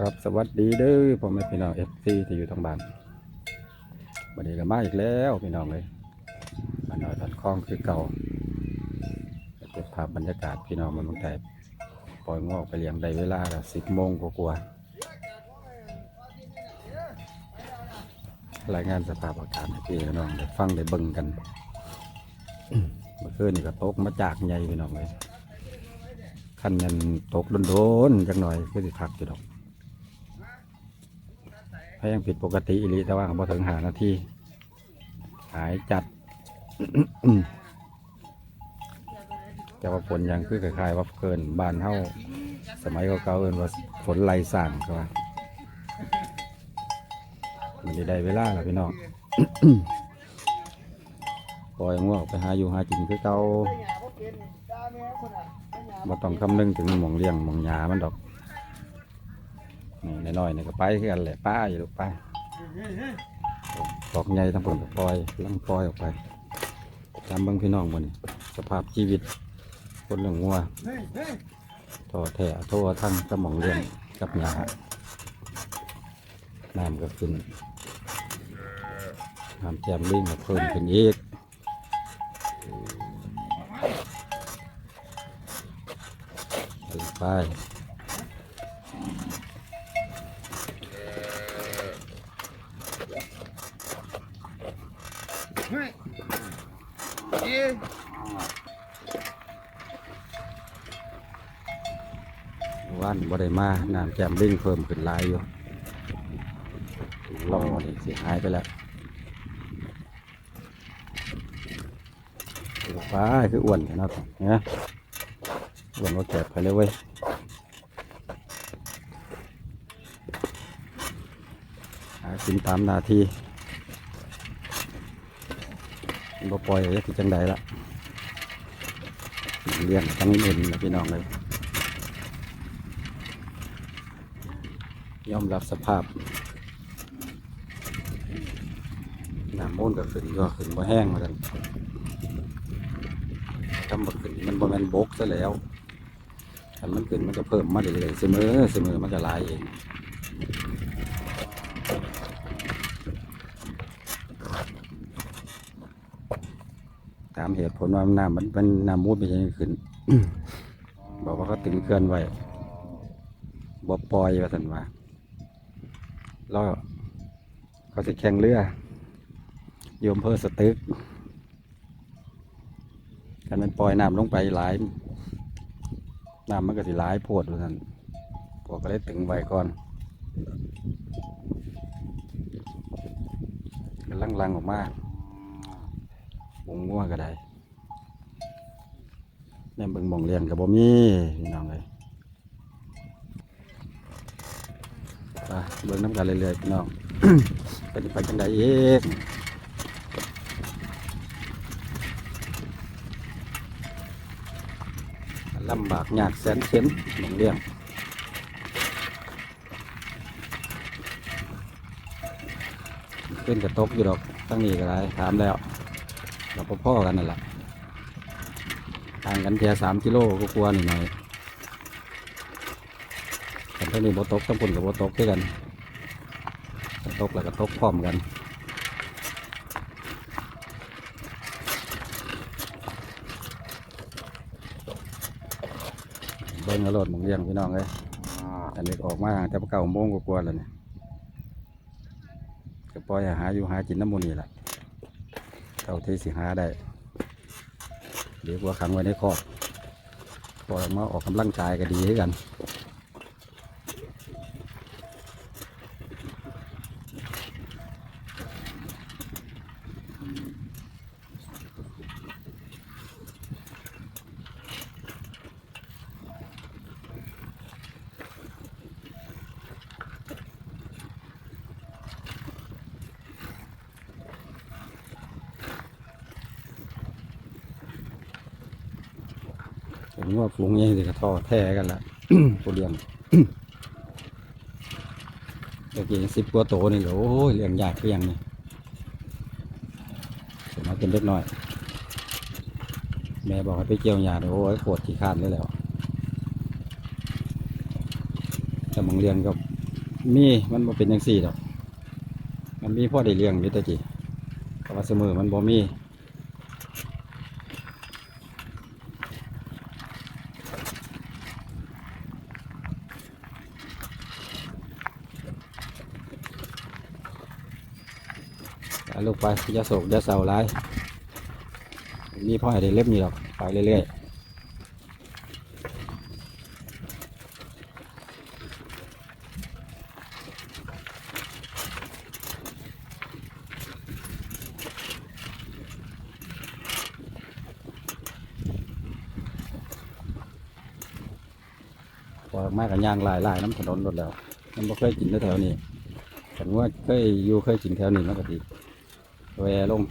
ครับสวัสดีเด้อพ่อแม่พี่น้องเอฟซีที่อยู่ทางบ้านวันนี้ก็มาอีกแล้วพี่น้องเลยมาหน่อยตัดคลองคือเก่าเก็บภาพบรรยากาศพี่น้องมันเมืองไทยปล่อยงอกไปเลี้ยงได้เวลาละสิบโมงกว่าๆรายงานสภาพอากาศให้พี่น้องได้ฟังได้เบิ่งกันเมื่อคืนนี่ก็ตกมาจากใหญ่พี่น้องเลยขั้นยันตกโดนๆจักหน่อยก็สิพักอยู่ดอก ยังผิดปกติอีหลีแต่ว่าพอถึงหานาทีหายจัด แต่ว่าฝนยังคือคล้ายๆว่าเกินบานเฮาสมัยเก่าๆเอินว่าฝนไหลสั่งก็ว่ามันได้ได้เวลาแล้วพี่น้องปล่อยง่วงออกไปหาอยู่หากินคือเก่าบ่ต้องคำนึงถึงหมองเลี้ยงหมองยามันดอก นี่น้อยๆนี่ก็ไปคือกันแหละป้าอยู่ลูกป้าตอกใหญ่ทั้งผลก็ปล่อยลังปล่อยออกไปตามเบิ่งพี่น้องบนสภาพชีวิต คนเลี้ยงงัวท่อแท้โทั่วทั้งกระหม่องเลี้ยงกับหญ้าน้ำก็ขึ้นน้ำแจ่มลิ่งก็เพิ่มขึ้นอีกไป ว่านบ่ได้มาน้ำแจมลิงเพิ่มขึ้นหลายอยู่ลองมาดิสิหายไปแล้วฟ้าคืออ้วนเนาะเนี่ยอ้วนว่าแกบไปเลยเว้ยหากินตามนาทีบ่ปล่อยจะที่จังใดละเลี้ยงทั้งเงินนะพี่น้องเลย ยอมรับสภาพน้ำมูลก็ขึ้นก็ขึ้นบ่แห้งเหมือนกันทำบ่ขึ้นมันบ่แมนบกซะแล้วถ้ามันขึ้นมันจะเพิ่มมาเรื่อยๆเสมอเสมอมันจะลายเองตามเหตุผลว่าน้ำมันเป็นน้ำมูลเป็นยังไงขึ้น บอกว่าเขาตึงเกลือนไว้บ่ปล่อยว่าสันว่า ล้วเขาจะแข่งเรือโยมเพอสตึกกันมันปล่อยน้ำลงไปหลายน้ำมันก็สิหลายโพดว่าซั่นพวกก็เลยตึงไว้ก่อนกำลังลังออกมาหงงัวก็ได้แม่นเบิ่งมองเรียนกับบ่มีพี่น้องเลย ไปเบิ่งน้ำกันเรื่อยๆพี่น้องเป็นไปจังไดเองลำบากยากแสนเข็นหนึ่งเรื่องขึ้นกระตกอยู่ดอกตั้งนี้ก็ได้ถามแล้วเราพ่อๆกันนั่นแหละห่างกันแค่สามกิโลก็กลัวหน่อย ทั้งนี้บ่ตกทั้งคนกับบ่ตกด้วยกันตกแล้วก็ตกพร้อมกันเบิ้งกระโดดหมองเลี้ยงพี่น้องเลยอันนี้ออกมาจะเก่าโมงกว่าแล้วเนี่ยก็ปล่อยหาอยู่หากินน้ำมูนี่แหละเท่าที่สิหาได้เดี๋ยวกว่าขังไว้ในคอกปล่อยมาออกกำลังกายก็ดีด้วยกัน ผมว่าฝูง ใหญ่สิกระท่อแท้กันละตัวเลี้ยงตะกี้สิบกว่าโตนี่เหรอโอ้ยเลี้ยงยากเพียงนี่สมัยเป็นเล็กน้อย แม่บอกให้ไปเกี่ยวหญ้าเดี๋ยวโอ้ยปวดขี้ข้านเลยแหล้วแต่มึงเรียนก็มีมันบ่เป็นจังซี่ดอก มันมีพ่อได้เลี้ยงอยู่แตะกี้แต่ว่าเสมอมันบ่มี ลูกไปอย่าโศกอย่าเศร้าร้ายมีพ่อให้ได้เล็บนี่หรอกไปเรื่อยๆพอมากันยางหลายหลายๆน้ำถนนรถแล้ว มันบ่เคยกินแถวนี้แต่ว่าเคยอยู่เคยกินแถวนี้มันก็ดี แวลง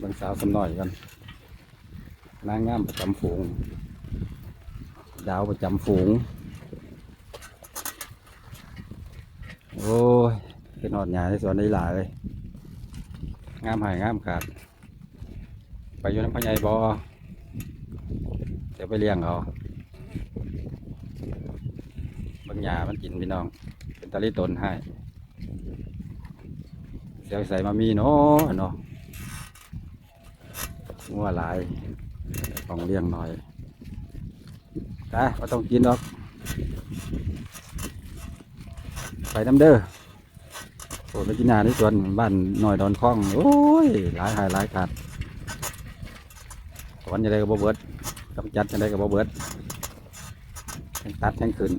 บางสาวสำน้อยกันนางงามประจำฝูง ดาวประจำฝูง โอ้ยเป็นหอดหยาในสวนในหลายเลย งามหายงามขาด ไปอยู่น้ำพญายบอเดี๋ยวไปเลี้ยงเขาบางหยามันกินพี่น้อง เป็นตะลิตนให้ เสียวใส่มามีเนาะเนาะงัวหลายต้องเลี้ยงหน่อยไปก็ต้องกินหรอกไปน้ำเด้อโอ้ไปกินนาในสวนบ้านหน่อยดอนคล้องโอ้ยหลายหายหลายขาดถอนจะได้กับบ่เบิดกำจัดจะได้กับบ่เบิดแข่งตัดแข่งขึ้น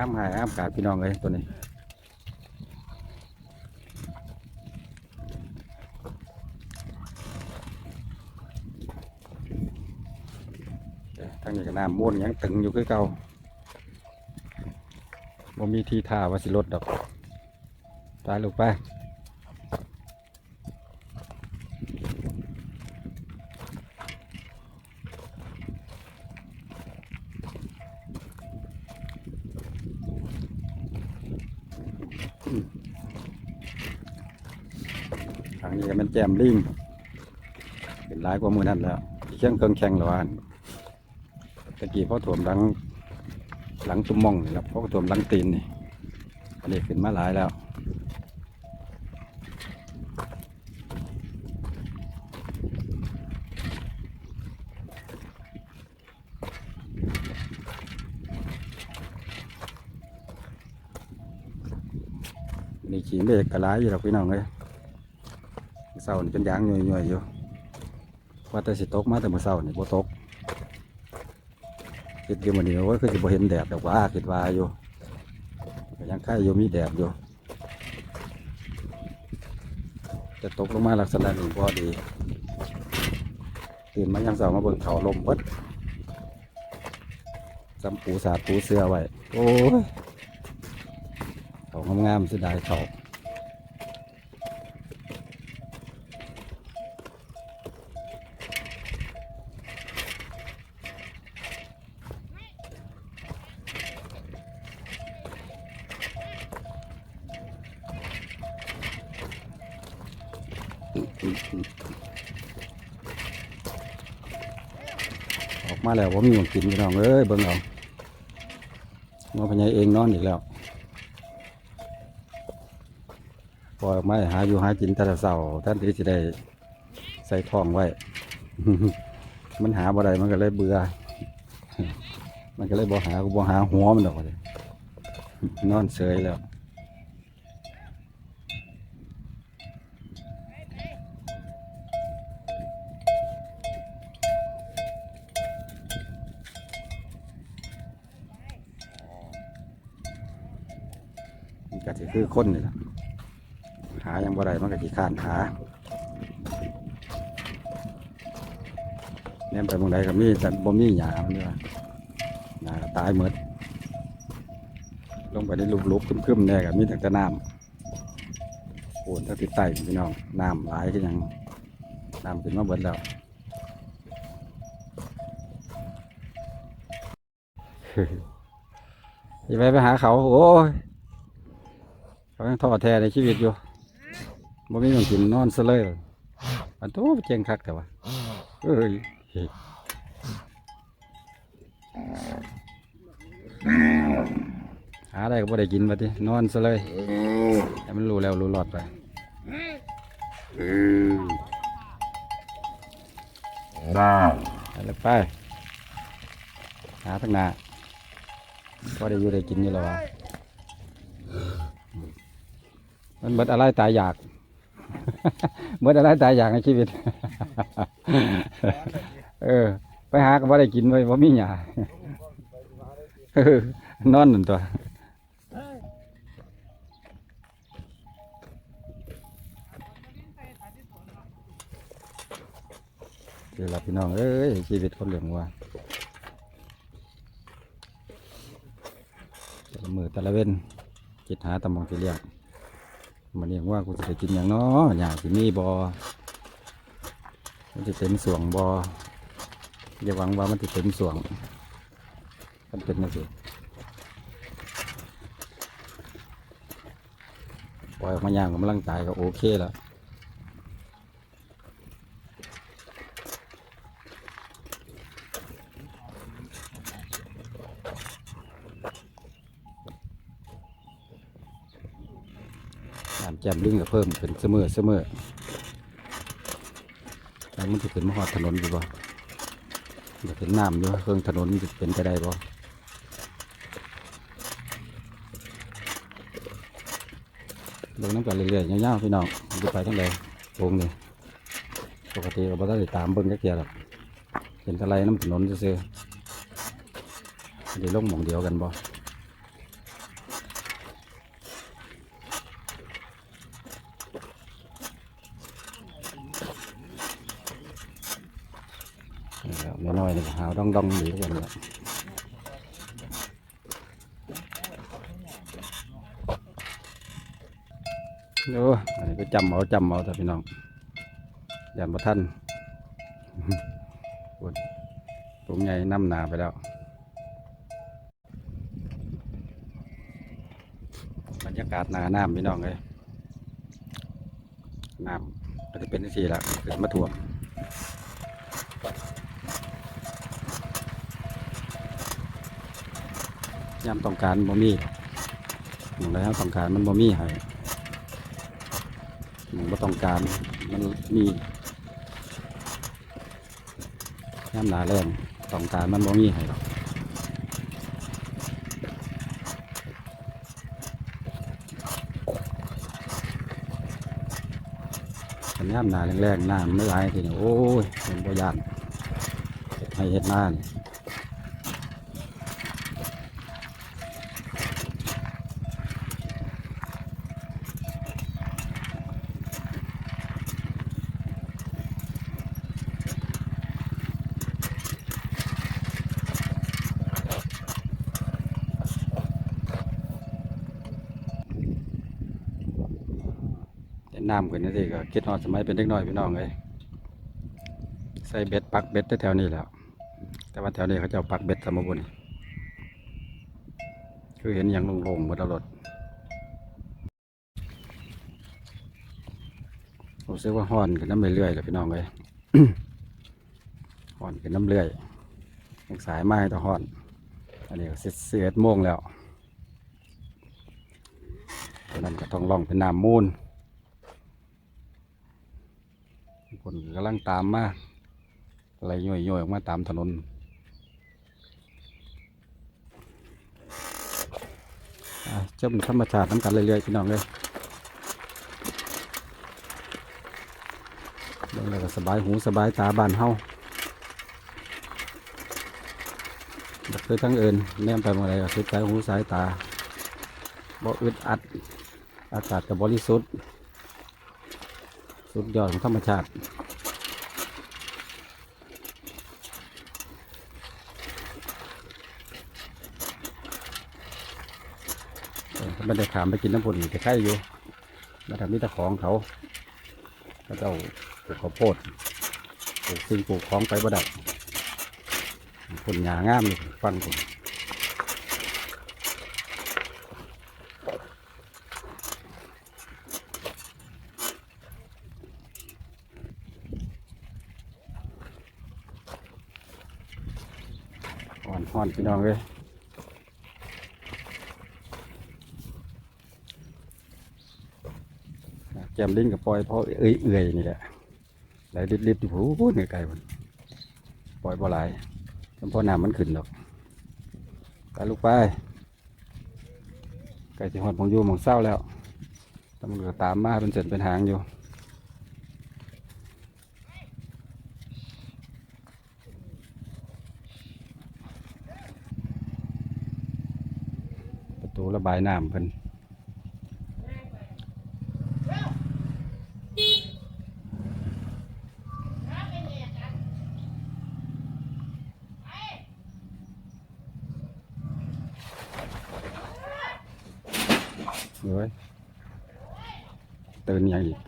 งามหายงามกาดพี่น้องเลยตัวนี้เอ้ยทางนี้ก็น้ำม้วนยังตึงอยู่คือเก่าบ่มีทีท่าว่าสิลดดอกตายลูกไป ก็เป็นแจมลิงเป็นหลายกว่ามือนั่นแล้วเชียงเครื่องแข่งหรอวานตะกี้พ่อถ่วมหลังหลังตุ้มมองนี่ครับพ่อถ่วมหลังตีนนี่อันนี้ขึ้นมาหลายแล้วนี่ขี่เมฆกระไรอยู่หรอกพี่น้องเลย เสานี่เป็นยางย่อยๆอยู่ว่าแต่สิตกมาแต่เมื่อเสานี่บ่ตกคิดอยู่มื้อนี้ว่าคือสิบ่เห็นแดดดอกว่าคิดว่าอยู่ยังค่ายอยู่มีแดดอยู่จะตกลงมาลักษณะนี้พอดีตื่นมายังเสามาเบิ่งเขาลมเบิดจำปูสาปูเสื้อไว้ โอ้ยเขางามๆเสียดายเขา ออกมาแล้วว่ามีของกินพี่น้องเอ้ยเบิ่งเอามาพญายเองนอนอีกแล้วปล่อยออกมาหาอยู่หากินแต่ละเสาท่านที่จะได้ใส่ท้องไว้ มันหาบ่ได้มันก็เลยเบื่อ มันก็เลยบ่หาบ่หาหัวมันดอกเลยนอนเฉยแล้ว คือคนนี่แหละหายังบ่ได้มันก็ขี้ข้านหาเนี่ยไปเมืองใดก็มีแต่บ่มีหญ้ามันเด้อหญ้าตายหมดลงไปในลุบๆคึมๆแน่ก็มีแต่แต่น้ำโอนถ้าติดใต้พี่น้องน้ำหลายก็ยังน้ำขึ้นมาเบิดแล้วอย่าไปไปหาเขา โอ้ย เขายังท้อแท้ในชีวิตอยู่บ่มีเงินกินนอนซะเลยอันโตเจงคักแต่ว่าเอ้ยเฮ้ยหาได้ก็บ่ได้กินมาดินอนซะเลยให้มันรู้แล้วรู้รอดไปไปเลยไปหาทั้งหน้าก็ได้อยู่ได้กินอยู่แล้ววะ มันเบิดอะไรตายอยาก เบิดอะไรตายอยากในชีวิต เออ ไปหาก็บ่ได้กินไว้บ่มีหยาเออนอนนั่นตัวเดี๋ยวเราพี่น้องเอ้ยชีวิตคนเหลืองว่าแต่ละมือแต่ละเว้นคิดหาตำมองที่เลี้ยง มาเรียงว่ากูจะได้กินอย่างน้ออยากสิมีบอมันจะเต็มสวงบออย่าหวังว่ามันจะเต็มสวง มันเป็นนะสิปล่อยออกมาย่างกำลังกายก็โอเคแล้ว แจ่มลิงก็เพิ่มขึ้นเสมอเสมอแล้วมันจะขึ้นมหอดถนนอยู่บ่อยากเห็นน้ำอยู่เครื่องถนนมันจะเป็นไปได้บ่ลงน้ำกันเรื่อยๆยาวๆพี่น้องจะไปทั้งใดวงนี่ปกติเราไม่ได้ตามเบิ้งจักเกียร์หรอกเห็นอะไรน้ำถนนซื่อๆเดี๋ยวลงหมองเดียวกันบ่นี่แหล้ว นอยๆนี่ก็หาวดองๆอยู่กันแหละโอ้อันนี้ก็จำเอาจำเอาแต่พี่น้องยันประท่านปวดผมใหญ่น้ำหนาไปแล้ว บรรยากาศหนาน้ำพี่น้องเลยน้ำก็จะเป็นที่ละเกิดมาถ่วม ยามต้องการบ่มีอย่งไรครับต้องการมันบ่มีให้มันก็ต้องการมันมีย่ำหนาแรงต้องการมันบ่มีให้หรอกขันย่ำหนาแรงๆหน้ำไม่ไหลทีนี้โอ้ยเป็นบ่ยานเฮ็ดให้เฮ็ดหน้านี่ แต่น้ำกันนี่สิก็คิดฮอดสมัยเป็นเด็กน้อยพี่น้องเลยใส่เบ็ดปักเบ็ดแถวนี้แล้ว แต่ว่าแถวนี้เขาจะเอาปักเบ็ดสมบูรณ์คือเห็นอย่างโล่งๆหมดแล้วรถรู้สึกว่าห้อนกันน้ำเรื่อยๆเลยพี่น้องเลยห้อนกันน้ำเรื่อยสายไม้ต่อห้อน อันนี้ก็สิบเสียดโมงแล้วนนั้นก็ต้องล่องเป็นน้ำมูล คนกำลังตามมาอะไรย่อยๆออกมาตามถนนเจ้าธรรมชาติน้ำกันเรื่อยๆพี่น้องเลยเบิ่งแล้วก็สบายหูสบายตาบานเฮาบักคือทั้งเอินแนมไปเมื่อไรก็สุดสายหูสายตาบ่อึดอัด อากาศกับบริสุทธิ์ สุดยอดของธรรมชาติถ้าไม่ได้ขามไปกินน้ำผุนจะใช่อยู่มาทำมิตรของเขาก็เจ้าปลูกข้าวโพดปลูกสิ่งปลูกของไปบ่ได้ผลหยางามเลยฟังผม อนพี่น้องเลยแกมลิ้นกับปล่อยเพราะเอ้ยเอื่อยนี่แหละไหลลิบๆอยู่หูเหนื่อยไกลมันปล่อยบ่หลายจนพอน้ำมันขึ้นดอกไปลูกไปไก่สิหอดมองอยู่มองเศร้าแล้วตำรวจตามมาเป็นเส้นเป็นหางอยู่ ป ระบายน้ำเพิ่นเฮ้ยตื่นยังอีก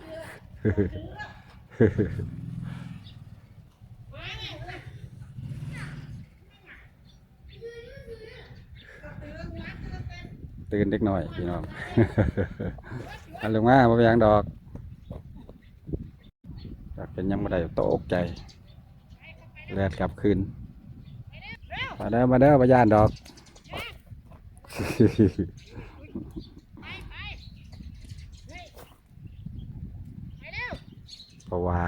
ตื่นเด็กหน่อยพี่น้องอันลงมาบ่เป็นยังดอกอยากเป็นยังบ่ได้ตกใจแลดกลับคืนมาเด้อมาเด้อบ่ย่านดอกเพราะว่า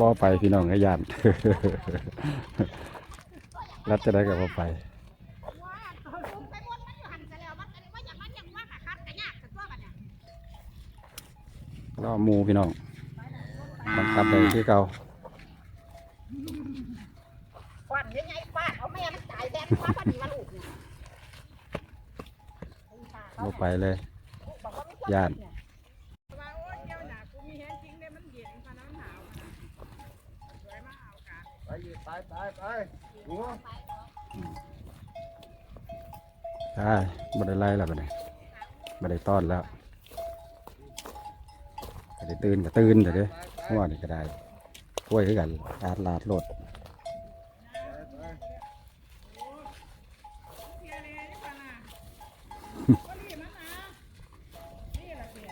บ่ไปพี่น้องก็ย่านรัดจะได้กับบ่ไปรอมูพี่น้องบังคับได้ที่เก่าควันยังไงฟาดเอาแม่มันตายแดดฟ้าพอดีมาลูกบ่ไปเลยย่าน ว่าโอ้ยเจ้าหนากูมีแฮงจริงเลยมันเย็นพะน้ำหนาวสวยมาเอากัน ไป ไปไปไปหัวใช่บ่ได้ไล่แล้วบัดนี้บ่ได้ต้อนแล้วก็ได้ตื่นก็ตื่นเด้อเด้อหัวนี่ก็ได้กล้วยคือกันลาดลาดโลดเสียเลยนี่ปะน่ะก็รีบมานะนี่ละเสีย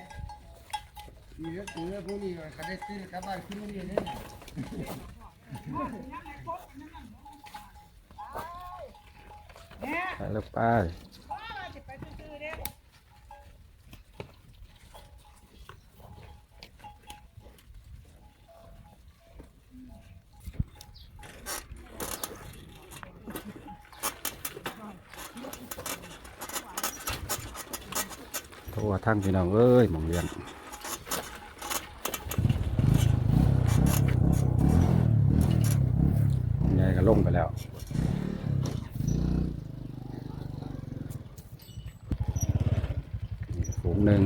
นี่เรื่องตัวพวกนี้เขาได้ซื้อกลับบ้านขึ้นมาเรียนเนี่ย เนี่ย ไปแล้วไปพ่อเราจะไปซื้อๆเด้อโทรทั้งพี่น้องเอ้ยหมองเรียนยายก็ลงไปแล้วนี่ฝูงหนึ่ง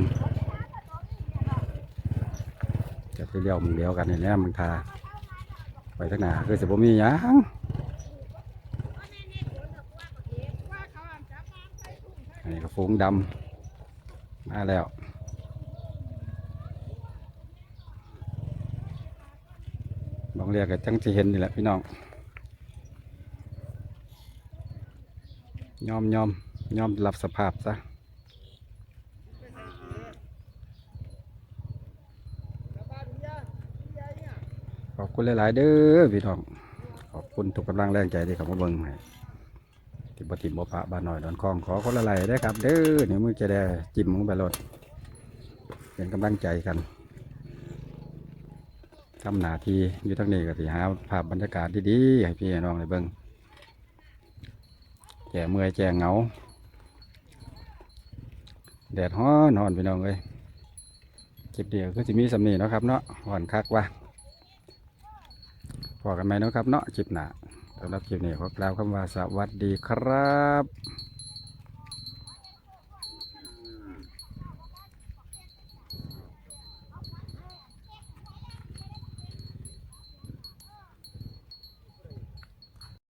จะไป เลี้ยวมึงเดียวกันนี่แหละมึงทาไปทางหนาคือสิบ่มีหยังว่าเขาอ่านจับมาใส่ถุงใส่อันนี้ก็ฝูงดำมาแล้วบางเรียกก็จังจะเห็นนี่แหละพี่น้องยอมยอมยอมรับสภาพซะขอบ คุณหลาย ๆ เด้อพี่น้อง ขอบคุณทุกกำลังแรงใจที่เข้ามาเบิ่งให้ที่บทิมบพระบ้านหน่อยดอนคลองขอคนละไหลได้ครับ เด้อเนี่มือจะได้จิ้มมึงไปรถเป็นกำลังใจกันทำหน้าที่อยู่ทั้งนี้ก็สิหาภาพบรรยากาศดีๆให้พี่น้องได้เบิ่งแก่เมื่อยแก่เหงา แดดฮ้อนฮ้อนพี่น้องเอ้ยคลิปเดียวก็จะมีสำนีเนาะครับเนาะฮ้อนคักว่ะ พอกันไหมนะครับเนาะคลิปหน้าสำหรับคลิปนี้ขอกล่าวคำว่าสวัสดีครับ